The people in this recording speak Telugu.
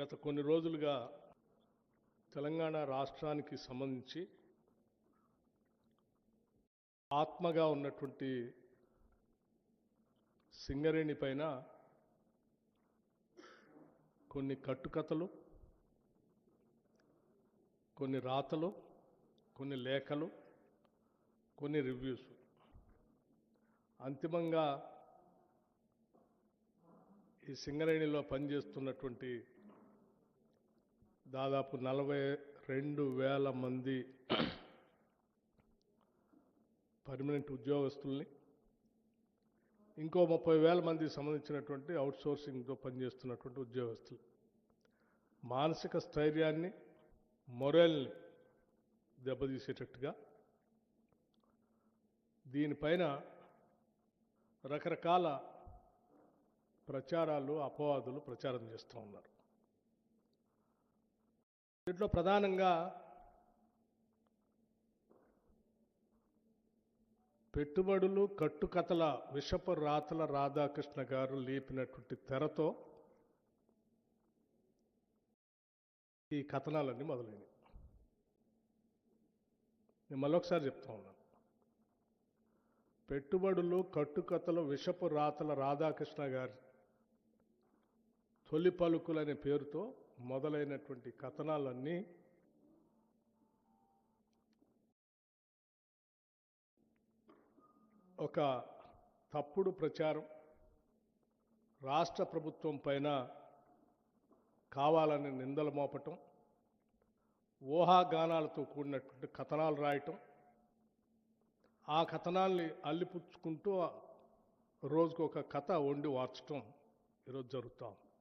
గత కొన్ని రోజులుగా తెలంగాణ రాష్ట్రానికి సంబంధించి ఆత్మగా ఉన్నటువంటి సింగరేణి పైన కొన్ని కట్టుకథలు కొన్ని రాతలు కొన్ని లేఖలు కొన్ని రివ్యూస్. అంతిమంగా ఈ సింగరేణిలో పనిచేస్తున్నటువంటి దాదాపు నలభై రెండు వేల మంది పర్మనెంట్ ఉద్యోగస్తుల్ని ఇంకో ముప్పై వేల మందికి సంబంధించినటువంటి అవుట్సోర్సింగ్తో పనిచేస్తున్నటువంటి ఉద్యోగస్తులు. మానసిక స్థైర్యాన్ని మొరల్ని దెబ్బతీసేటట్టుగా దీనిపైన రకరకాల ప్రచారాలు అపవాదులు ప్రచారం చేస్తూ ఉన్నారు. దీంట్లో ప్రధానంగా పెట్టుబడులు కట్టుకథల విషపు రాతల రాధాకృష్ణ గారు లేపినటువంటి తెరతో ఈ కథనాలన్నీ మొదలైనవి. నేను మళ్ళొకసారి చెప్తా ఉన్నాను. పెట్టుబడులు కట్టుకథలు విషపు రాతల రాధాకృష్ణ గారి తొలి పలుకులనే పేరుతో మొదలైనటువంటి కథనాలన్నీ ఒక తప్పుడు ప్రచారం రాష్ట్ర ప్రభుత్వం పైన కావాలని నిందలు మోపటం ఊహాగానాలతో కూడినటువంటి కథనాలు రాయటం ఆ కథనాల్ని అల్లిపుచ్చుకుంటూ రోజుకు ఒక కథ వండి వార్చటం ఈరోజు జరుగుతూ ఉంది.